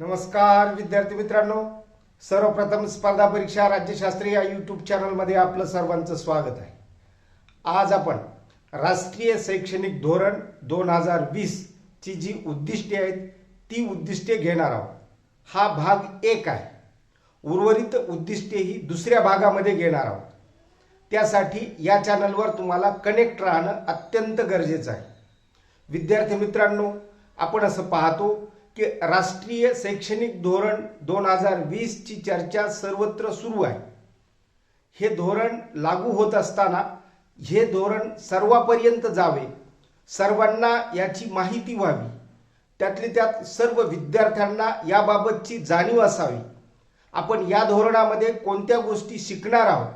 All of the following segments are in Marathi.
नमस्कार विद्यार्थी मित्रांनो. सर्वप्रथम स्पर्धा परीक्षा राज्यशास्त्री या यूट्यूब चॅनलमध्ये आपलं सर्वांचं स्वागत आहे. आज आपण राष्ट्रीय शैक्षणिक धोरण दोन हजार वीसची जी उद्दिष्टे आहेत ती उद्दिष्टे घेणार आहोत. हा भाग एक आहे. उर्वरित उद्दिष्टे ही दुसऱ्या भागामध्ये घेणार आहोत. त्यासाठी या चॅनलवर तुम्हाला कनेक्ट राहणं अत्यंत गरजेचं आहे. विद्यार्थी मित्रांनो आपण असं पाहतो की राष्ट्रीय शैक्षणिक धोरण दोन हजार वीसची चर्चा सर्वत्र सुरू आहे. हे धोरण लागू होत असताना हे धोरण सर्वापर्यंत जावे सर्वांना याची माहिती व्हावी. त्यातली त्यात सर्व विद्यार्थ्यांना याबाबतची जाणीव असावी. आपण या धोरणामध्ये कोणत्या गोष्टी शिकणार आहोत?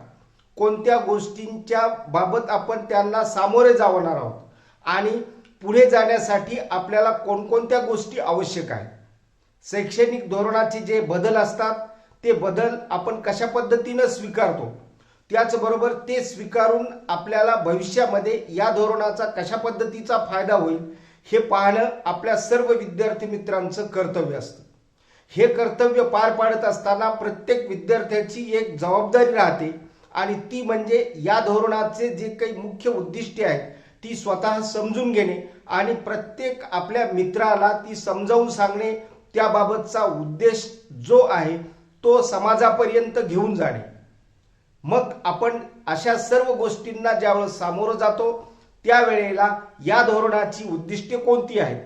कोणत्या गोष्टींच्या बाबत आपण त्यांना सामोरे जावणार आहोत? आणि पुढे जाण्यासाठी आपल्याला कोणकोणत्या गोष्टी आवश्यक आहेत? शैक्षणिक धोरणाचे जे बदल असतात ते बदल आपण कशा पद्धतीनं स्वीकारतो? त्याचबरोबर ते स्वीकारून आपल्याला भविष्यामध्ये या धोरणाचा कशा पद्धतीचा फायदा होईल हे पाहणं आपल्या सर्व विद्यार्थी मित्रांचं कर्तव्य असतं. हे कर्तव्य पार पाडत असताना प्रत्येक विद्यार्थ्याची एक जबाबदारी राहते आणि ती म्हणजे या धोरणाचे जे काही मुख्य उद्दिष्टे आहेत ती स्वतः समजून घेणे आणि प्रत्येक आपल्या मित्राला ती समजावून सांगणे त्याबाबतचा उद्देश जो आहे तो समाजापर्यंत घेऊन जाणे. मग आपण अशा सर्व गोष्टींना ज्यावेळेस सामोरं जातो त्यावेळेला या धोरणाची उद्दिष्टे कोणती आहेत?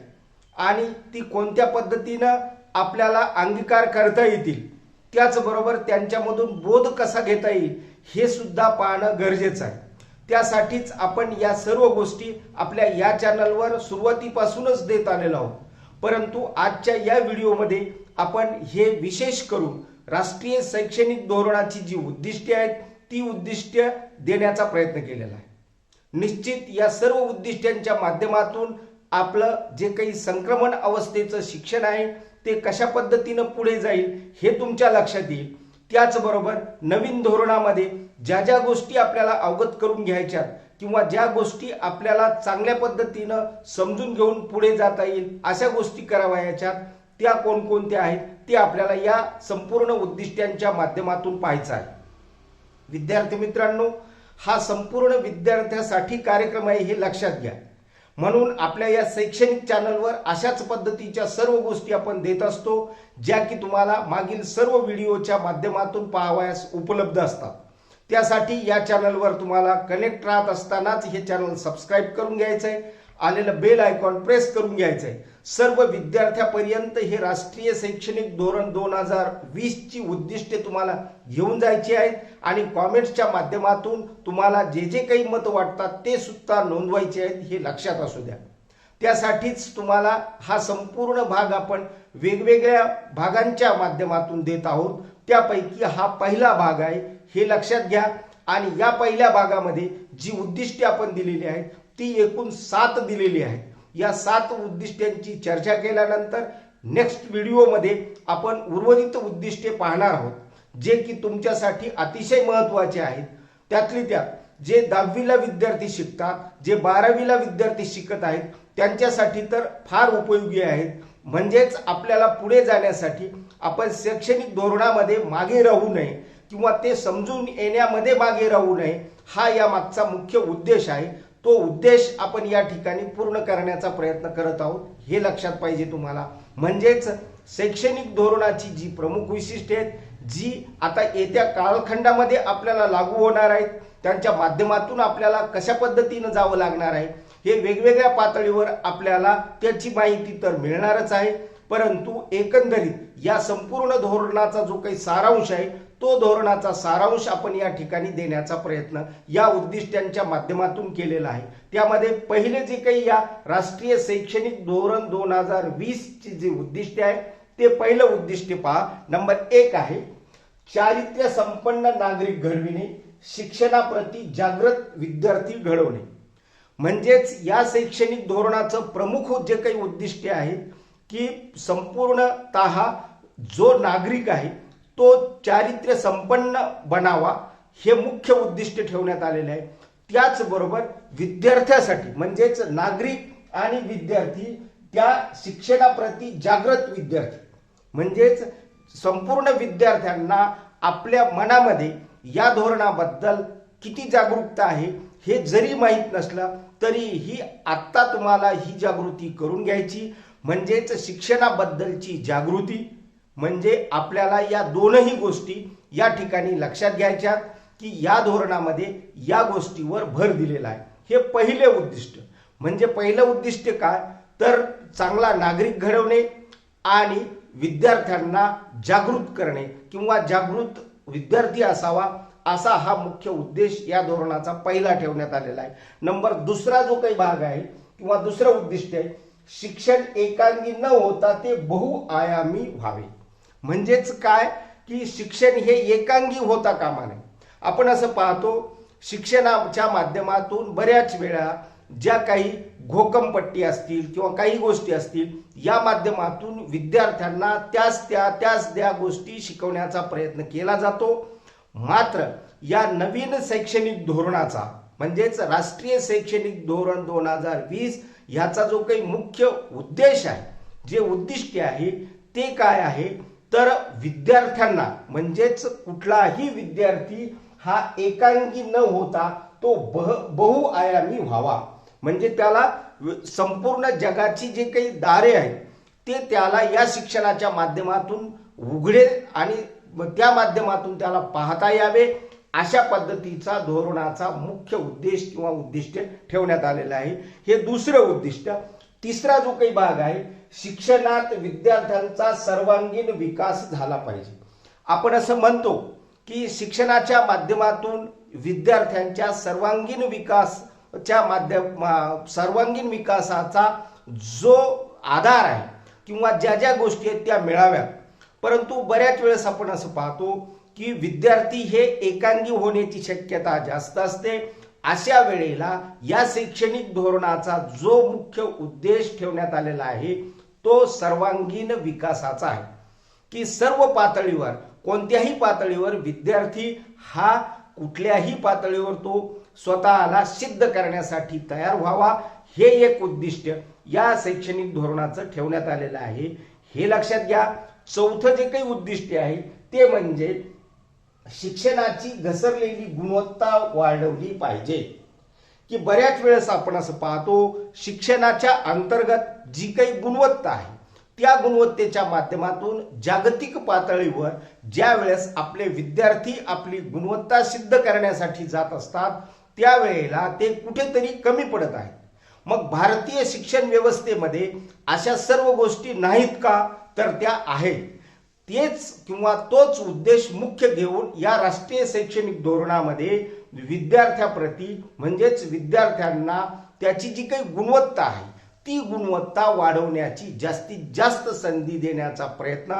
आणि ती कोणत्या पद्धतीनं आपल्याला अंगीकार करता येतील? त्याचबरोबर त्यांच्यामधून बोध कसा घेता येईल? हे सुद्धा पाहणं गरजेचं आहे. त्यासाठीच आपण या सर्व गोष्टी आपल्या या चॅनलवर सुरुवातीपासूनच देत आलेलो आहोत. परंतु आजच्या या व्हिडिओमध्ये आपण हे विशेष करून राष्ट्रीय शैक्षणिक धोरणाची जी उद्दिष्टे आहेत ती उद्दिष्ट देण्याचा प्रयत्न केलेला आहे. निश्चित या सर्व उद्दिष्टांच्या माध्यमातून आपलं जे काही संक्रमण अवस्थेचं शिक्षण आहे ते कशा पद्धतीनं पुढे जाईल हे तुमच्या लक्षात येईल. त्याचबरोबर नवीन धोरणामध्ये ज्या ज्या गोष्टी आपल्याला अवगत करून घ्यायच्या किंवा ज्या गोष्टी आपल्याला चांगल्या पद्धतीनं समजून घेऊन पुढे जाता येईल अशा गोष्टी करावयाच्या त्या कोणकोणत्या आहेत ते आपल्याला या संपूर्ण उद्दिष्टांच्या माध्यमातून पाहायचं आहे. विद्यार्थी मित्रांनो हा संपूर्ण विद्यार्थ्यासाठी कार्यक्रम आहे हे लक्षात घ्या. म्हणून आपल्या या शैक्षणिक चॅनलवर अशाच पद्धतीच्या सर्व गोष्टी आपण देत असतो ज्या की तुम्हाला मागील सर्व व्हिडिओच्या माध्यमातून पाहावयास उपलब्ध असतात. त्यासाठी या चॅनलवर तुम्हाला कनेक्ट राहत असतानाच हे चॅनल सबस्क्राईब करून घ्यायचं आहे आलेलं बेल आयकॉन प्रेस करून घ्यायचं आहे सर्व विद्यार्थ्यापर्यंत हे राष्ट्रीय शैक्षणिक धोरण दोन हजार वीसची उद्दिष्टे तुम्हाला घेऊन जायची आहेत आणि कॉमेंट्सच्या माध्यमातून तुम्हाला जे जे काही मत वाटतात ते सुद्धा नोंदवायचे आहेत हे लक्षात असू द्या. त्यासाठीच तुम्हाला हा संपूर्ण भाग आपण वेगवेगळ्या भागांच्या माध्यमातून देत आहोत. त्यापैकी हा पहिला भाग आहे हे लक्षात घ्या. आणि या पहिल्या भागामध्ये जी उद्दिष्टे आपण दिलेली आहेत ती एकूण सात दिलेली आहेत. या सात उद्दिष्टांची चर्चा केल्यानंतर नेक्स्ट व्हिडिओमध्ये आपण उर्वरित उद्दिष्टे पाहणार आहोत जे की तुमच्यासाठी अतिशय महत्त्वाचे आहेत. त्यातली त्यात जे दहावीला विद्यार्थी शिकतात जे बारावीला विद्यार्थी शिकत आहेत त्यांच्यासाठी तर फार उपयोगी आहेत. म्हणजेच आपल्याला पुढे जाण्यासाठी आपण शैक्षणिक धोरणामध्ये मागे राहू नये किंवा ते समजून येण्यामध्ये मागे राहू नये हा या मागचा मुख्य उद्देश आहे. तो उद्देश आपण या ठिकाणी पूर्ण करण्याचा प्रयत्न करत आहोत हे लक्षात पाहिजे तुम्हाला. म्हणजेच शैक्षणिक धोरणाची जी प्रमुख वैशिष्ट्ये आहेत जी आता येत्या कालखंडामध्ये आपल्याला लागू होणार आहेत त्यांच्या माध्यमातून आपल्याला कशा पद्धतीनं जावं लागणार आहे हे वेगवेगळ्या पातळीवर आपल्याला त्याची माहिती तर मिळणारच आहे. परंतु एकंदरीत या संपूर्ण धोरणाचा जो काही सारांश आहे तो धोरणाचा सारांश आपण या ठिकाणी देण्याचा प्रयत्न या उद्दिष्टांच्या माध्यमातून केलेला आहे. त्यामध्ये पहिले जे काही या राष्ट्रीय शैक्षणिक धोरण दोन हजार वीसची जे उद्दिष्ट आहे ते पहिलं उद्दिष्ट पहा. नंबर एक आहे चारित्र्य संपन्न नागरिक घडविणे शिक्षणाप्रती जागृत विद्यार्थी घडवणे. म्हणजेच या शैक्षणिक धोरणाचं प्रमुख जे काही उद्दिष्टे आहेत की संपूर्णत जो नागरिक आहे तो चारित्र्य संपन्न बनावा हे मुख्य उद्दिष्ट ठेवण्यात आलेले आहे. त्याचबरोबर विद्यार्थ्यासाठी म्हणजेच नागरिक आणि विद्यार्थी त्या शिक्षणाप्रती जागृत विद्यार्थी म्हणजेच संपूर्ण विद्यार्थ्यांना आपल्या मनामध्ये या धोरणाबद्दल किती जागरूकता आहे हे जरी माहीत नसलं तरी ही आत्ता तुम्हाला ही जागृती करून घ्यायची म्हणजेच शिक्षणाबद्दलची जागृती म्हणजे आपल्याला या दोनही गोष्टी या ठिकाणी लक्षात घ्यायच्या की या धोरणामध्ये या गोष्टीवर भर दिलेला आहे. हे पहिले उद्दिष्ट. म्हणजे पहिलं उद्दिष्ट काय? तर चांगला नागरिक घडवणे आणि विद्यार्थ्यांना जागृत करणे किंवा जागृत विद्यार्थी असावा असा हा मुख्य उद्देश या धोरणाचा पहिला ठेवण्यात आलेला आहे. नंबर दुसरा जो काही भाग आहे किंवा दुसरं उद्दिष्ट आहे शिक्षण एकांगी न होता ते बहुआयामी व्हावे. म्हणजेच काय? की शिक्षण हे एकांगी होता कामा नये. आपण असं पाहतो शिक्षणाच्या माध्यमातून बऱ्याच वेळा ज्या काही घोकमपट्टी असतील किंवा काही गोष्टी असतील या माध्यमातून विद्यार्थ्यांना त्याच त्या त्याच त्या गोष्टी शिकवण्याचा प्रयत्न केला जातो. मात्र या नवीन शैक्षणिक धोरणाचा म्हणजेच राष्ट्रीय शैक्षणिक धोरण दोन हजार वीस ह्याचा जो काही मुख्य उद्देश आहे जे उद्दिष्ट आहे ते काय आहे? तर विद्यार्थ्यांना म्हणजेच कुठलाही विद्यार्थी हा एकांगी न होता तो बह बहुआयामी व्हावा. म्हणजे त्याला संपूर्ण जगाची जे काही दारे आहेत ते त्याला या शिक्षणाच्या माध्यमातून उघडे आणि त्या माध्यमातून त्याला पाहता यावे अशा पद्धतीचा धोरणाचा मुख्य उद्देश किंवा उद्दिष्ट ठेवण्यात आलेलं आहे. हे दुसरं उद्दिष्ट तिसरा जो काही भाग आहे शिक्षणात विद्यार्थ्यांचा सर्वांगीण विकास झाला पाहिजे. आपण असं म्हणतो की शिक्षणाच्या माध्यमातून विद्यार्थ्यांच्या सर्वांगीण विकासच्या माध्यम सर्वांगीण विकासाचा जो आधार आहे किंवा ज्या ज्या गोष्टी आहेत त्या मिळाव्यात. परंतु बऱ्याच वेळेस आपण असं पाहतो की विद्यार्थी हे एकांगी होण्याची शक्यता जास्त असते अशा वेळेला या शैक्षणिक धोरणाचा जो मुख्य उद्देश ठेवण्यात आलेला आहे तो सर्वांगीण विकासाचा आहे. की सर्व पातळीवर कोणत्याही पातळीवर विद्यार्थी हा कुठल्याही पातळीवर तो स्वतःला सिद्ध करण्यासाठी तयार व्हावा हे एक उद्दिष्ट या शैक्षणिक धोरणाचं ठेवण्यात आलेलं आहे. हे लक्षात घ्या चौथं जे काही उद्दिष्ट आहे ते म्हणजे शिक्षणाची घसरलेली गुणवत्ता वाढवली पाहिजे. की बऱ्याच वेळेस आपण असं पाहतो शिक्षणाच्या अंतर्गत जी काही गुणवत्ता आहे त्या गुणवत्तेच्या माध्यमातून जागतिक पातळीवर ज्या वेळेस आपले विद्यार्थी आपली गुणवत्ता सिद्ध करण्यासाठी जात असतात त्यावेळेला ते कुठेतरी कमी पडत आहेत. मग भारतीय शिक्षण व्यवस्थेमध्ये अशा सर्व गोष्टी नाहीत का? तर त्या आहेत. तेच किंवा तोच उद्देश मुख्य घेऊन या राष्ट्रीय शैक्षणिक धोरणामध्ये विद्यार्थ्याप्रती म्हणजेच विद्यार्थ्यांना त्याची जी काही गुणवत्ता आहे ती गुणवत्ता वाढवण्याची जास्तीत जास्त संधी देण्याचा प्रयत्न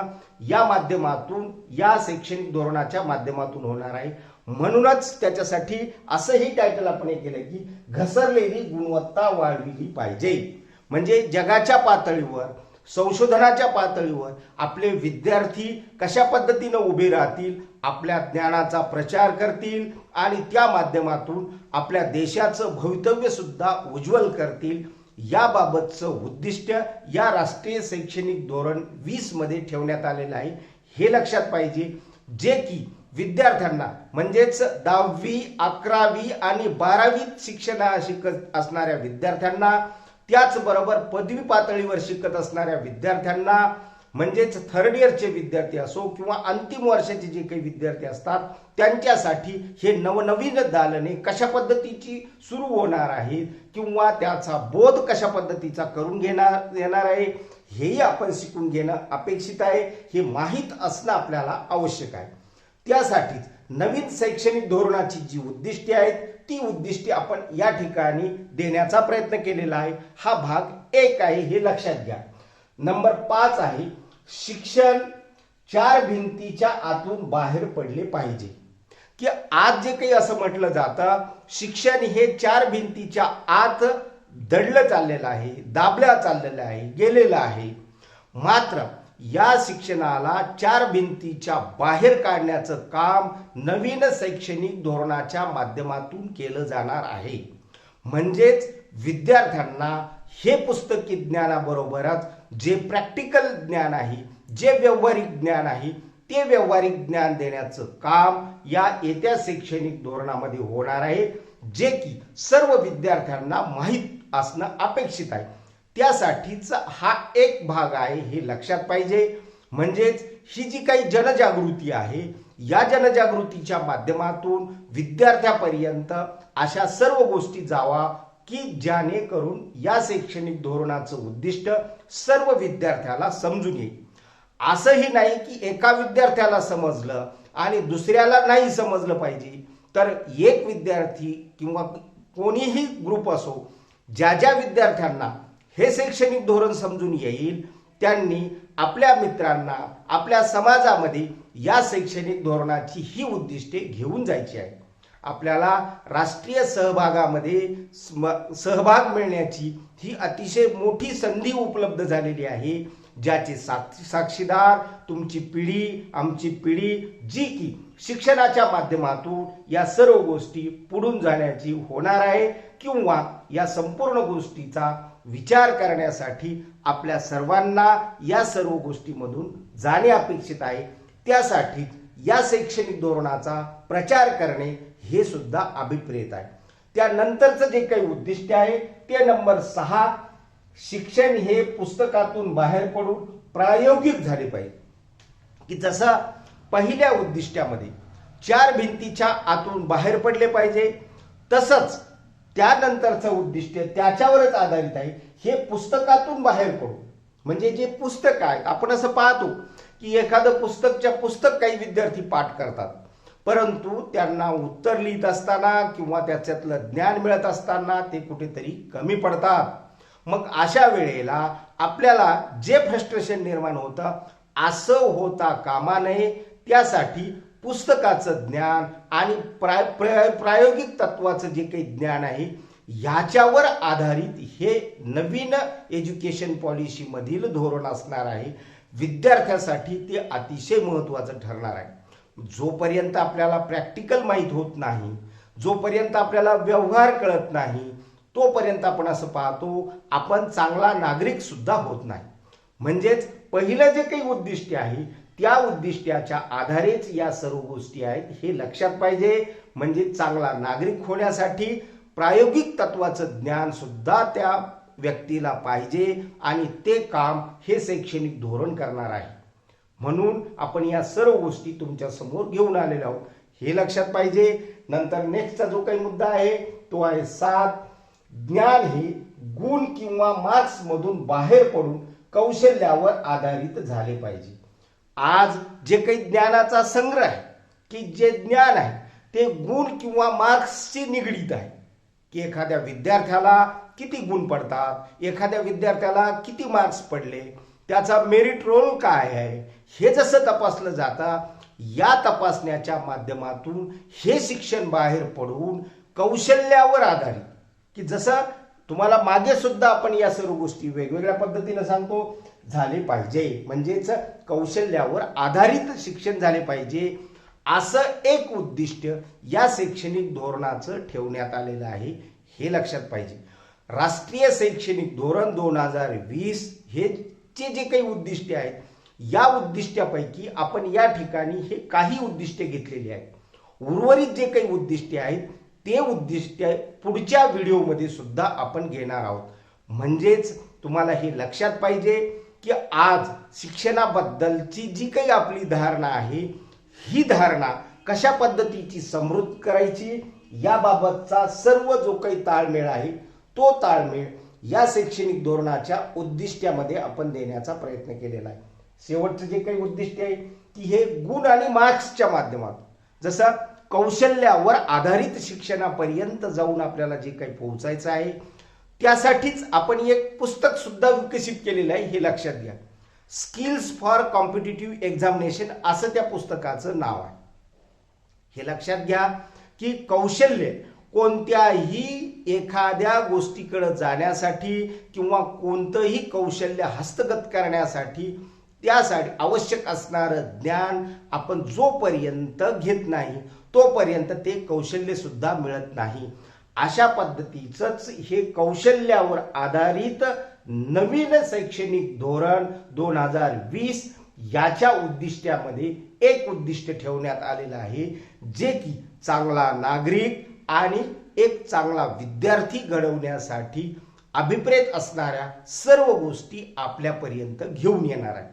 या माध्यमातून या शैक्षणिक धोरणाच्या माध्यमातून होणार आहे. म्हणूनच त्याच्यासाठी असंही टायटल आपण हे केलं की घसरलेली गुणवत्ता वाढविली पाहिजे. म्हणजे जगाच्या पातळीवर संशोधनाच्या पातळीवर आपले विद्यार्थी कशा पद्धतीनं उभे राहतील आपल्या ज्ञानाचा प्रचार करतील आणि त्या माध्यमातून आपल्या देशाचं भवितव्यसुद्धा उज्ज्वल करतील याबाबतचं उद्दिष्ट या राष्ट्रीय शैक्षणिक धोरण वीसमध्ये ठेवण्यात आलेलं आहे. हे लक्षात पाहिजे जे की विद्यार्थ्यांना म्हणजेच दहावी अकरावी आणि बारावीत शिक्षण शिकत असणाऱ्या विद्यार्थ्यांना त्याचबरोबर पदवी पातळीवर शिकत असणाऱ्या विद्यार्थ्यांना म्हणजेच थर्ड इयरचे विद्यार्थी असो किंवा अंतिम वर्षाचे जे काही विद्यार्थी असतात त्यांच्यासाठी हे नवनवीन दालने कशा पद्धतीची सुरू होणार आहेत किंवा त्याचा बोध कशा पद्धतीचा करून घेणार येणार आहे हेही आपण शिकून घेणं अपेक्षित आहे हे माहीत असणं आपल्याला आवश्यक आहे. त्यासाठीच नवीन शैक्षणिक धोरणाची जी उद्दिष्टे आहेत ती उद्दिष्टे आपण या ठिकाणी देण्याचा प्रयत्न केलेला आहे. हा भाग एक आहे हे लक्षात घ्या. नंबर पाच आहे शिक्षण चार भिंतीच्या आतून बाहेर पडले पाहिजे. की आज जे काही असं म्हटलं जातं शिक्षण हे चार भिंतीच्या आत दडलं चाललेलं आहे दाबल्या चाललेलं आहे गेलेलं आहे. मात्र या शिक्षणाला चार भिंतीच्या बाहेर काढण्याचं काम नवीन शैक्षणिक धोरणाच्या माध्यमातून केलं जाणार आहे. म्हणजेच विद्यार्थ्यांना हे पुस्तकी ज्ञानाबरोबरच जे प्रॅक्टिकल ज्ञान आहे जे व्यावहारिक ज्ञान आहे ते व्यावहारिक ज्ञान देण्याचं काम या येत्या शैक्षणिक धोरणामध्ये होणार आहे जे की सर्व विद्यार्थ्यांना माहीत असणं अपेक्षित आहे. त्यासाठीच हा एक भाग आहे हे लक्षात पाहिजे. म्हणजेच ही जी काही जनजागृती आहे या जनजागृतीच्या माध्यमातून विद्यार्थ्यापर्यंत अशा सर्व गोष्टी जावा की ज्याने करून या शैक्षणिक धोरणाचं उद्दिष्ट सर्व विद्यार्थ्याला समजून येईल. असंही नाही की एका विद्यार्थ्याला समजलं आणि दुसऱ्याला नाही समजलं पाहिजे. तर एक विद्यार्थी किंवा कोणीही ग्रुप असो ज्या ज्या विद्यार्थ्यांना हे शैक्षणिक धोरण समजून येईल. त्यांनी आपल्या मित्रांना आपल्या समाजामध्ये या शैक्षणिक धोरणाची ही उद्दिष्टे घेऊन जायची आहे आपल्याला राष्ट्रीय सहभागामध्ये स्म- सहभाग मिळण्याची ही अतिशय मोठी संधी उपलब्ध झालेली आहे. ज्याचे साक्षीदार तुमची पिढी आमची पिढी जी की शिक्षणाच्या माध्यमातून या सर्व गोष्टी पुढून जाण्याची होणार आहे किंवा या संपूर्ण गोष्टीचा विचार करण्यासाठी आपल्या सर्वांना या सर्व गोष्टीमधून जाणे अपेक्षित आहे. त्यासाठी या शैक्षणिक धोरणाचा प्रचार करणे हे सुद्धा अभिप्रेत आहे. त्यानंतरचं जे काही उद्दिष्ट आहे ते नंबर सहा शिक्षण हे पुस्तकातून बाहेर पडून प्रायोगिक झाले पाहिजे. की जसं पहिल्या उद्दिष्टामध्ये चार भिंतीच्या आतून बाहेर पडले पाहिजे तसंच त्यानंतरचं उद्दिष्ट त्याच्यावरच आधारित आहे हे पुस्तकातून बाहेर पडू म्हणजे जे पुस्तक आहे आपण असं पाहतो की एखादं पुस्तकच्या पुस्तक काही विद्यार्थी पाठ करतात परंतु त्यांना उत्तर लिहित असताना किंवा त्याच्यातलं ज्ञान मिळत असताना ते कुठेतरी कमी पडतात. मग अशा वेळेला आपल्याला जे फ्रस्ट्रेशन निर्माण होतं असं होता कामा नये. त्यासाठी पुस्तकाचं ज्ञान आणि प्राय प्र प्रायोगिक तत्वाचं जे काही ज्ञान आहे ह्याच्यावर आधारित हे नवीन एज्युकेशन पॉलिसीमधील धोरण असणार आहे. विद्यार्थ्यासाठी ते अतिशय महत्त्वाचं ठरणार आहे. जोपर्यंत आपल्याला प्रॅक्टिकल माहीत होत नाही जोपर्यंत आपल्याला व्यवहार कळत नाही तोपर्यंत आपण असं पाहतो आपण चांगला नागरिक सुद्धा होत नाही. म्हणजेच पहिलं जे काही उद्दिष्ट आहे त्या उद्दिष्टाच्या आधारेच या सर्व गोष्टी आहेत हे लक्षात पाहिजे. म्हणजे चांगला नागरिक होण्यासाठी प्रायोगिक तत्वाचं ज्ञान सुद्धा त्या व्यक्तीला पाहिजे आणि ते काम हे शैक्षणिक धोरण करणार आहे. म्हणून आपण या सर्व गोष्टी तुमच्यासमोर घेऊन आलेलो आहोत. हे लक्षात पाहिजे. नंतर नेक्स्टचा जो काही मुद्दा आहे तो आहे सात. ज्ञान हे गुण किंवा मार्क्स मधून बाहेर पडून कौशल्यावर आधारित झाले पाहिजे. आज जे काही ज्ञानाचा संग्रह आहे की जे ज्ञान आहे ते गुण किंवा मार्क्सशी निगडीत आहे. की एखाद्या विद्यार्थ्याला किती गुण पडतात एखाद्या विद्यार्थ्याला किती मार्क्स पडले त्याचा मेरिट रोल काय आहे हे जसं तपासलं जातं या तपासण्याच्या माध्यमातून हे शिक्षण बाहेर पडून कौशल्यावर आधारित की जसं तुम्हाला मागे सुद्धा आपण या सर्व गोष्टी वेगवेगळ्या पद्धतीने सांगतो झाले पाहिजे. म्हणजेच कौशल्यावर आधारित शिक्षण झाले पाहिजे. असं एक उद्दिष्ट या शैक्षणिक धोरणाचं ठेवण्यात आलेलं आहे हे लक्षात पाहिजे. राष्ट्रीय शैक्षणिक धोरण दोन हजार वीस हे चे जे काही उद्दिष्टे आहेत या उद्दिष्ट्यापैकी आपण या ठिकाणी हे काही उद्दिष्टे घेतलेली आहेत. उर्वरित जे काही उद्दिष्टे आहेत ते उद्दिष्ट पुढच्या व्हिडिओमध्ये सुद्धा आपण घेणार आहोत. म्हणजेच तुम्हाला हे लक्षात पाहिजे की आज शिक्षणाबद्दलची जी काही आपली धारणा आहे ही धारणा कशा पद्धतीची समृद्ध करायची याबाबतचा सर्व जो काही ताळमेळ आहे तो ताळमेळ या शैक्षणिक धोरणाच्या उद्दिष्ट्यामध्ये आपण देण्याचा प्रयत्न केलेला आहे. शेवटचं जे काही उद्दिष्ट आहे की हे गुण आणि मार्क्सच्या माध्यमातून. जसं कौशल्यावर आधारित शिक्षणापर्यंत जाऊन आपल्याला जे काही पोहोचायचं आहे त्यासाठीच आपण एक पुस्तक सुद्धा विकसित केलेलं आहे हे लक्षात घ्या. स्किल्स फॉर कॉम्पिटेटिव्ह एक्झामिनेशन असं त्या पुस्तकाचं नाव आहे. हे लक्षात घ्या की कौशल्य कोणत्याही एखाद्या गोष्टीकडे जाण्यासाठी किंवा कोणतंही कौशल्य हस्तगत करण्यासाठी त्यासाठी आवश्यक असणारं ज्ञान आपण जोपर्यंत घेत नाही तोपर्यंत ते कौशल्य सुद्धा मिळत नाही. अशा पद्धतीचंच हे कौशल्यावर आधारित नवीन शैक्षणिक धोरण दोन हजार वीस याच्या उद्दिष्ट्यामध्ये एक उद्दिष्ट ठेवण्यात आलेलं आहे जे की चांगला नागरिक आणि एक चांगला विद्यार्थी घडवण्यासाठी अभिप्रेत असणाऱ्या सर्व गोष्टी आपल्यापर्यंत घेऊन येणार आहे.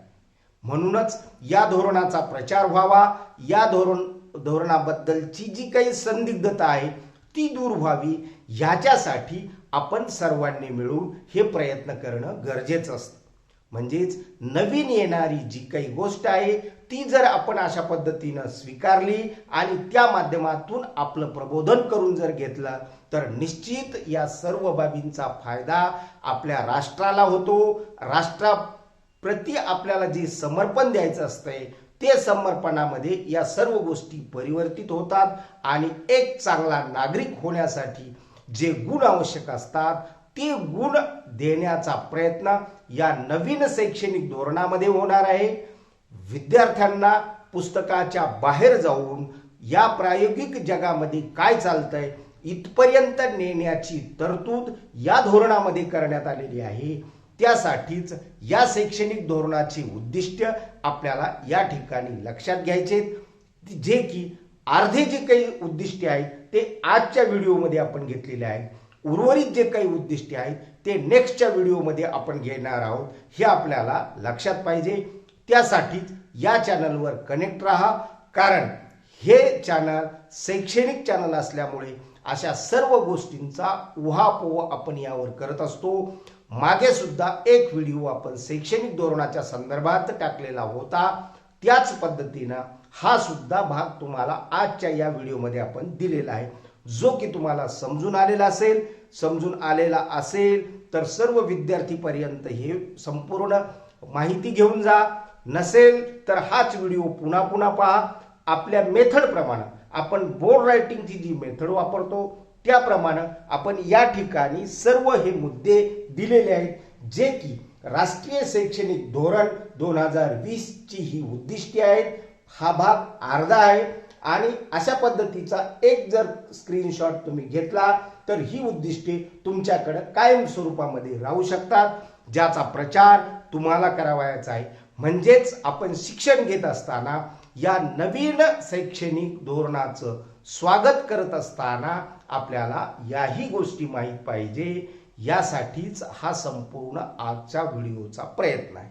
म्हणूनच या धोरणाचा प्रचार व्हावा या धोरण धोरणाबद्दलची जी काही संदिग्धता आहे ती दूर व्हावी. ह्याच्यासाठी आपण सर्वांनी मिळून हे प्रयत्न करणं गरजेचं असतं. म्हणजेच नवीन येणारी जी काही गोष्ट आहे ती जर आपण अशा पद्धतीनं स्वीकारली आणि त्या माध्यमातून आपलं प्रबोधन करून जर घेतलं तर निश्चित या सर्व बाबींचा फायदा आपल्या राष्ट्राला होतो. राष्ट्राप्रती आपल्याला जे समर्पण द्यायचं असतंय ते समर्पणामध्ये या सर्व गोष्टी परिवर्तित होतात आणि एक चांगला नागरिक होण्यासाठी जे गुण आवश्यक असतात ते गुण देण्याचा प्रयत्न या नवीन शैक्षणिक धोरणामध्ये होणार आहे. विद्यार्थ्यांना पुस्तकाच्या बाहेर जाऊन या प्रायोगिक जगामध्ये काय चालतंय इथपर्यंत नेण्याची तरतूद या धोरणामध्ये करण्यात आलेली आहे. त्यासाठीच या शैक्षणिक धोरणाचे उद्दिष्ट आपल्याला या ठिकाणी लक्षात घ्यायचे जे की अर्धे जे काही उद्दिष्टे आहेत ते आजच्या व्हिडिओमध्ये आपण घेतलेले आहे उर्वरित जे काही उद्दिष्टे आहेत ते नेक्स्टच्या व्हिडिओमध्ये आपण घेणार आहोत. हे आपल्याला लक्षात पाहिजे. त्यासाठीच या चॅनलवर कनेक्ट राहा. कारण हे चॅनल शैक्षणिक चॅनल असल्यामुळे अशा सर्व गोष्टींचा उहापोह आपण यावर करत असतो. मागे सुद्धा एक व्हिडिओ आपण शैक्षणिक धोरणाच्या संदर्भात टाकलेला होता. त्याच पद्धतीनं हा सुद्धा भाग तुम्हाला आजच्या या व्हिडिओमध्ये आपण दिलेला आहे. जो की तुम्हाला समजून आलेला असेल समजून आलेला असेल तर सर्व विद्यार्थीपर्यंत हे संपूर्ण माहिती घेऊन जा. नसेल तर हाच व्हिडिओ पुन्हा पुन्हा पहा. आपल्या मेथडप्रमाणे आपण बोर्ड रायटिंगची जी मेथड वापरतो त्याप्रमाणे आपण या ठिकाणी सर्व हे मुद्दे दिलेले आहेत जे की राष्ट्रीय शैक्षणिक धोरण दोन हजार वीसची ही उद्दिष्टे आहेत. हा भाग अर्धा आहे आणि अशा पद्धतीचा एक जर स्क्रीनशॉट तुम्ही घेतला तर ही उद्दिष्टे तुमच्याकडे कायम स्वरूपामध्ये राहू शकतात ज्याचा प्रचार तुम्हाला करावायचा आहे. म्हणजेच आपण शिक्षण घेत असताना या नवीन शैक्षणिक धोरणाचं स्वागत करत असताना आपल्याला याही गोष्टी माहीत पाहिजे. यासाठीच हा संपूर्ण आजच्या व्हिडिओचा प्रयत्न आहे.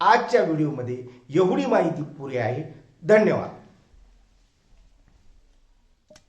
आजच्या व्हिडिओमध्ये एवढी माहिती पुरी आहे. धन्यवाद.